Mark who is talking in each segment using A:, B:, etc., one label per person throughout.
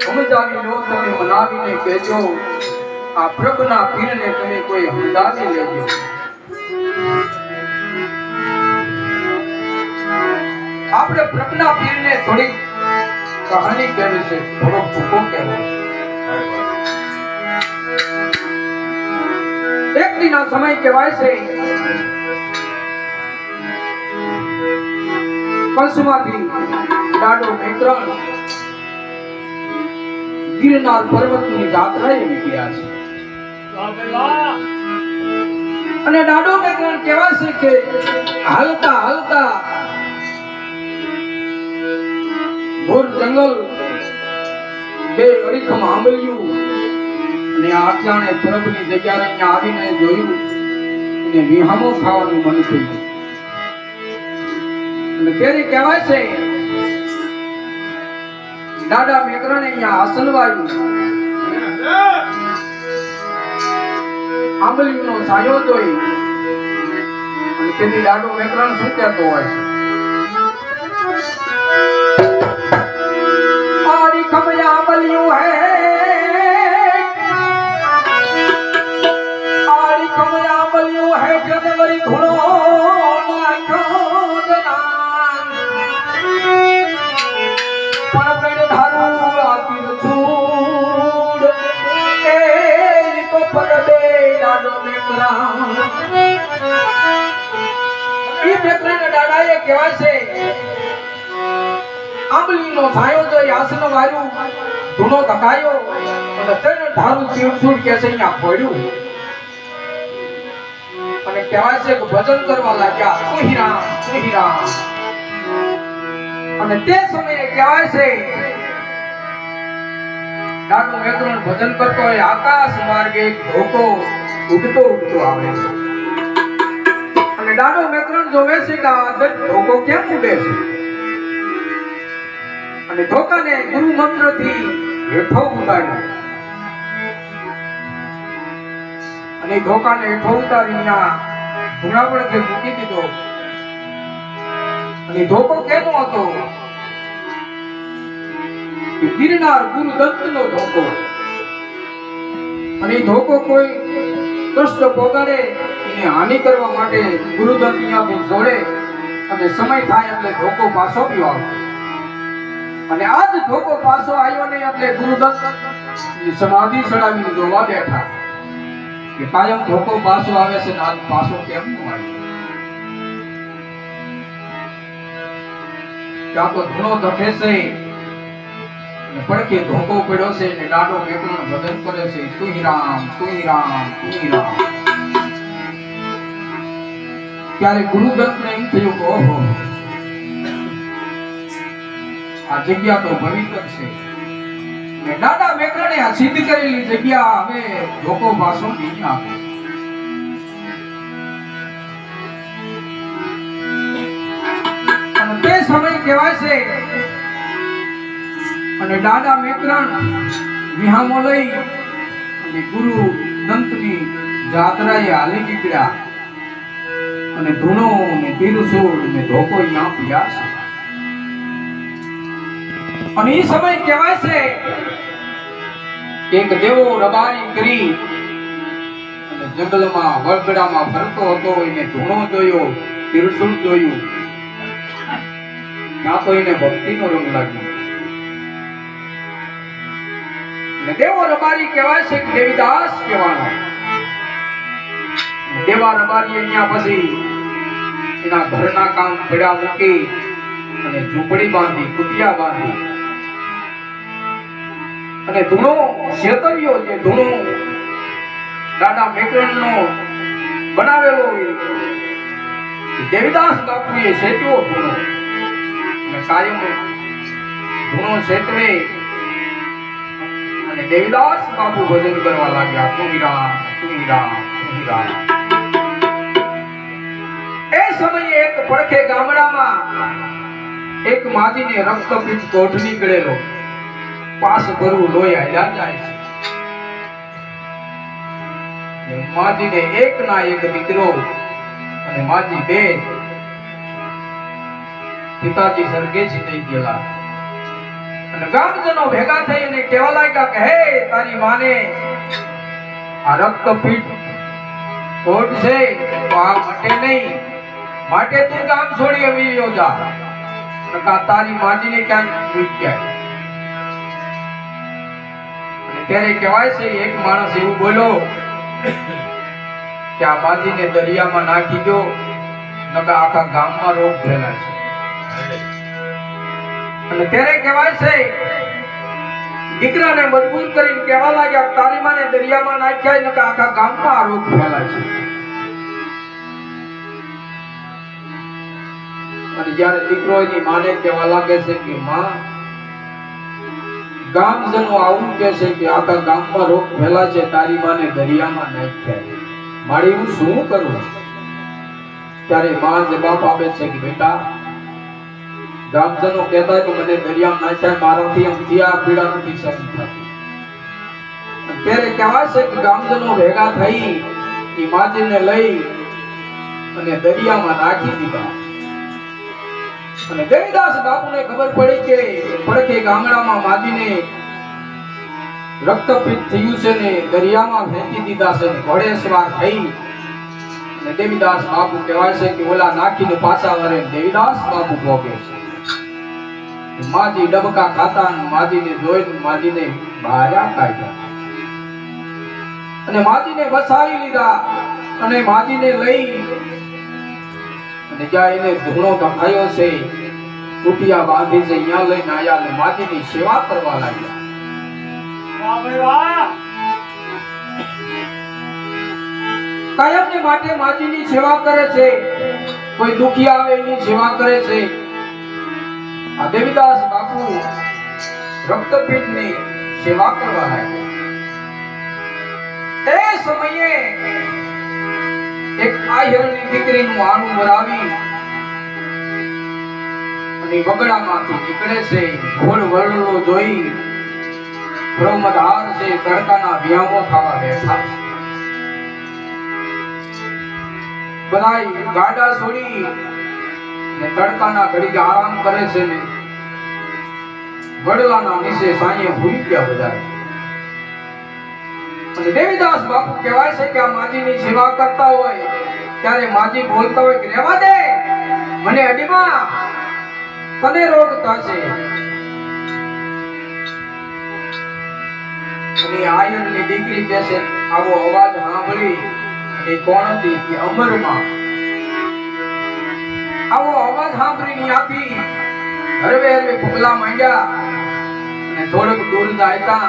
A: સમજાવી લો તમે મનાવીને કહેજો આ પ્રભુના પીરને તમે કોઈ હમદાવી લેજો. આપણે પ્રજ્ઞા પીરને થોડી કહાની કહેવી છે. થોડો ભૂકો કહેવો એક દિન સમય કહેવાય છે. કંસમાંથી ડાડો મેકરણ ગિરનાર પર્વતની યાત્રાએ નીકળ્યા છે. અને ડાડો મેકરણ કહેવાશે કે હાલતા હાલતા ઘોર જંગલ, બે અડીખમ આંબલ્યું. અને આ અટાણે પ્રભુની જગ્યાએ અહીંયા આવીને જોયું અને વિહામો ખાવાનું મન થયું. અને ત્યારે કહેવાય છે, દાદા મેકરણે અહીંયા આસન આંબલિયું નો છાયો જોઈ. અને તેથી દાડો મેકરણ શું કહેતો હોય છે? ખમયા આંબલિયું હે. આડી ખમયા આંબલિયું હે જનવરી જનાન પણ કણ ધારું આપીર છૂડ. એ પગડે દાડો મેકરા. ઈ મેકરાના દાડાએ કહેવાય છે આંબલીનો છાયો જોઈ આસન વાર્યું. ધૂણો ધકાયો અને તેને ધારું તીરછૂડ કે છે અહીંયા પડ્યું અને કહેવાય છે ભજન કરવા લાગ્યા હિ રામ અને તે સમયે કહેવાય છે, ડાકુ મેત્રણ ભજન કરતો હોય, આકાશ માર્ગે ધોકો ઉડતો ઉડતો આવે છે. અને દાદો મેત્રણ જોવે છે કે આ ધોકો કેમ ઉડે છે? અને ધોકાને ગુરુ મંત્રથી હેઠો ઉતાર્યો. અને ધોકાને હેઠો ઉતારીને ત્યાં ધૂણાવળ કે મૂકી દીધો. અને ધોકો કેનો હતો? ગિરનાર ગુરુ દત્તનો ધોકો અને ધોકો કોઈ કષ્ટ પોગાડે એને હાનિ કરવા માટે ગુરુદત્ત અહીંયાથી જોડે. અને સમય થાય એટલે ધોકો પાછો પીવો અને આજ ધોકો પાછો આવ્યો ને એટલે ગુરુદત્ત સમાધિ ચડાવીને જોવા બેઠા. કે કાયમ ધોકો પાછો આવે છે આજ પાછો કેમ ન આવે? ત્યાં તો ધૂણો ધકે છે. પડકે ધોકો પડ્યો છે ને દાડો મેકણો ભજન કરે છે. તું હિ રામ તું હિ રામ તું રામ. ત્યારે ગુરુદત્ત ને એમ થયું કે ઓહો આ જગ્યા તો પવિત્ર છે. ને દાદા મેકરણે આ સિદ્ધ કરેલી જગ્યા હવે પાછો નહીં આપે અને તે સમય કહેવાય છે અને દાદા મેકરણ વિહામો લઈ અને ગુરુ દંતની જાત્રાએ હાલી નીકળ્યા. અને ધૂણો ને તીરસોડ ને ધોકો અહીંયા પીયા છે. અને એ સમય કહેવાય છે એક દેવો રબારી કરી અને જંગલમાં વળગડામાં ફરતો હતો, એને ધૂણો જોયો, તિરસુલ જોયું. ત્યાં તો એને ભક્તિનો રંગ લાગ્યો. દેવો રબારી કહેવાય છે દેવીદાસ કહેવાનો. દેવા રબારી અહીંયા પછી એના ઘરના કામ પડ્યા મૂકી અને ઝૂંપડી બાંધી, કુટિયા બાંધી. અને ધૂણો શેતવ્યો જે ધૂણો દાદા મેકરણનો બનાવેલો દેવીદાસ બાપુએ શેત્યો ધૂણો. અને કાયમ ધૂણો શેતવે અને દેવીદાસ બાપુ ભજન કરવા લાગ્યા, તું હીરા તું હીરા તું હીરા એ સમયે એક પડખે ગામડામાં એક માજીને રક્તપીઠ કોઠ નીકળેલો. પાસ ભરવું લોહી જાય છે માજીને એક ના એક દીકરો અને માજી બે પિતાજી સરગેજી થઈ ગયેલા. અને ગામજનો ભેગા થઈને કેવા લાગ્યા કે, હે, તારી માને આ રક્તપીઠ કોટ છે તો આ માટે નહીં, માટે તું ગામ છોડી આવી યોજા તારી માજીને ક્યાંક જાય અને ત્યારે કહેવાય છે, એક માણસ એવું બોલ્યો કે આ બાજીને દરિયામાં નાખી દો નકા આખા ગામમાં રોગ ફેલાય અને ત્યારે કહેવાય છે, દીકરાને મજબૂર કરીને કહેવા લાગ્યા તારી માને દરિયામાં નાખ્યા નકા આખા ગામમાં આ રોગ ફેલાય અને જ્યારે દીકરો એની માને કહેવા લાગે છે કે, માં ગામજનો આવું કે છે કે આખા ગામમાં રોગ ફેલા છે, તારી માને દરિયામાં નાખ્યા મારી હું શું કરું? ત્યારે માં જવાબ આપે છે કે બેટા, ગામજનો કહેતા કે મને દરિયામાં નાખ્યા મારાથી એમ આ પીડા નથી સહન થતી. ત્યારે કહેવાય છે કે ગામજનો ભેગા થઈ, એ માજીને લઈ અને દરિયામાં નાખી દીધા. અને દેવીદાસ બાપુને ખબર પડી કે પડખે ગામડામાં માદીને રક્તપિત થયું છે ને દરિયામાં ફેંકી દીધા છે ને ઘોડે સવાર થઈ. અને દેવીદાસ બાપુ કહેવાય છે કે ઓલા નાખીને પાછા વરે દેવીદાસ બાપુ ભોગે છે. માજી ડબકા ખાતા માજીને જોઈને માજીને બહાર કાઢ્યા. અને માજીને વસાવી લીધા અને માજીને લઈ એને ધૂણો ધખાયો છે. કુટિયા બાંધી છે અહીંયા લઈને આયા અને માજીની સેવા કરવા લાગ્યા. કાયમની માટે માજીની સેવા કરે છે. કોઈ દુખી આવે એની સેવા કરે છે. આ દેવીદાસ બાપુ રક્તપીઠની સેવા કરવા લાગ્યા. એ સમયે એક આહિરની દીકરીનું આનું વરાવી અને વગડામાંથી નીકળે છે ઘોડ વરડો જોઈ બ્રહ્મધાર છે, તડકાના વ્યામો ખાવા બેઠા છે. બધાય ગાડા છોડી ને તડકાના ઘડીક આરામ કરે છે ને, વડલાના નીચે સાંજે ભૂલી ગયા બધા દેવીદાસ બાપુ કહેવાય છે કે આ માજીની સેવા કરતા હોય, ત્યારે માજી બોલતા હોય કે રહેવા દે, મને અડીમાં તને રોગ થશે. અને આયનની દીકરી કહે છે, આવો અવાજ સાંભળી એ કોણ હતી કે અમરમાં? આવો અવાજ સાંભળીને આપી હરવે હરવે પગલા માંડ્યા અને થોડુંક દૂર જાયતા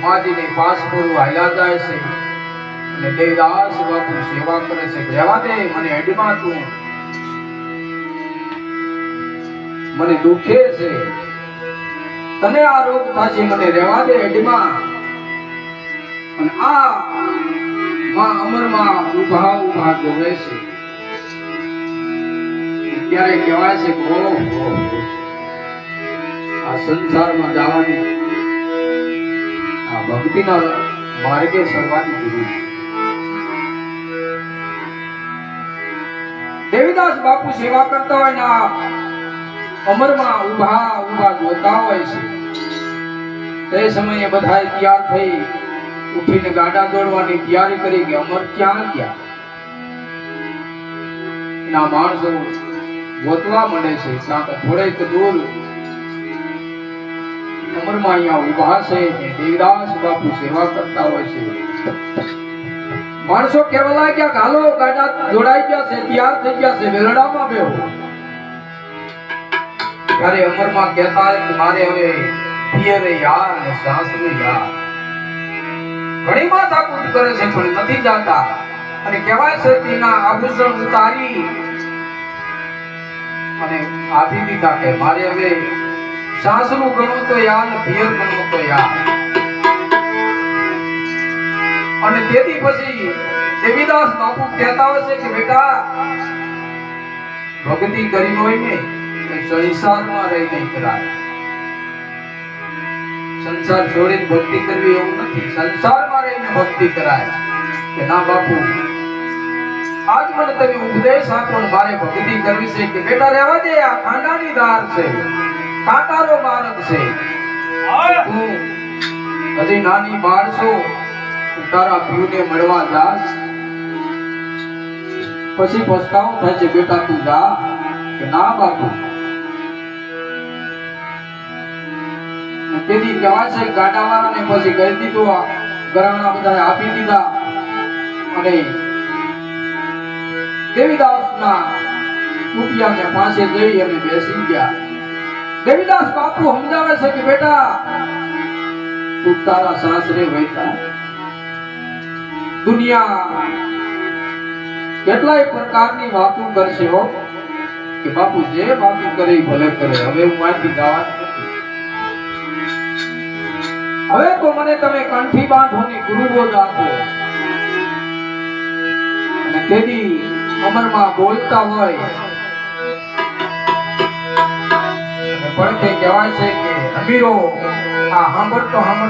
A: માજીને પાસ પૂરું હાલ્યા જાય છે. અને દેવદાસ બાપુ સેવા કરે છે. રહેવા દે, મને અડીમાં તું. મને દુખે છે. તને આ રોગ થશે, મને રહેવા દે અડીમાં. અને આ માં અમરમાં ઊભા ઊભા જોવે છે. ત્યારે કહેવાય છે કે આ સંસારમાં જવાની ભક્તિના માર્ગે સર્વાની જરૂર છે. દેવીદાસ બાપુ સેવા કરતા હોય ને અમરમાં ઊભા ઊભા જોતા હોય છે. તે સમયે બધા તૈયાર થઈ ઉઠીને ગાડા દોડવાની તૈયારી કરી કે અમર ક્યાં ગયા? એના માણસો ગોતવા મળે છે તો થોડેક દૂર અમરમાં અહીંયા ઊભા છે દેવદાસ બાપુ સેવા કરતા હોય છે. માણસો કેવા લાગ્યા હાલો ગાડા જોડાઈ ગયા છે, તૈયાર થઈ ગયા છે, વેરડામાં બેહો. ત્યારે અમરમાં કહેતા કે મારે હવે પિયરે યાર ને સાસુ યાર. ઘણી માથાકૂટ કરે છે, પણ નથી જાતા અને કહેવાય છે તેના આભૂષણ ઉતારી અને આપી દીધા કે મારે હવે સાસરું ગણું તો યાદ, પિયર ગણવું તો યાદ. અને તેથી પછી દેવીદાસ બાપુ કહેતા હશે કે, બેટા, ભક્તિ કરી હોય ને સંસારમાં રહી નહીં કરાય. સંસાર છોડીને ભક્તિ કરવી એવું નથી. સંસારમાં રહીને ભક્તિ કરાય. કે ના બાપુ, આજ મને તમે ઉપદેશ આપો મારે ભક્તિ કરવી છે કે, બેટા, રહેવા દે, આ ખાંડાની ધાર છે. કાંટારો બાળક છે.
B: હા.
A: હજી નાની બાળ છો. તારા પ્યુને મળવા જાસ પછી પસ્તાવ થાય છે બેટા તું જા. કે ના બાપુ. તેથી કહેવાય છે ગાડાવાળાને પછી કહી દીધું આ ઘરાણા બધા આપી દીધા. અને દેવીદાસના કુટિયાને પાસે જઈ અને બેસી ગયા. દેવીદાસ બાપુ સમજાવે છે કે બેટા, તું તારા સાસરે વૈતા દુનિયા કેટલાય પ્રકારની વાતો કરશે હો, કે બાપુ જે વાતો કરે ભલે કરે. હવે હું માથી જવા હવે તો મને તમે કંઠી બાંધોની ગુરુબોધ આપો. અને તેથી અમરમાં બોલતા હોય અને તે કહેવાય છે કે અમીરો આ સાંભળતો સાંભળતો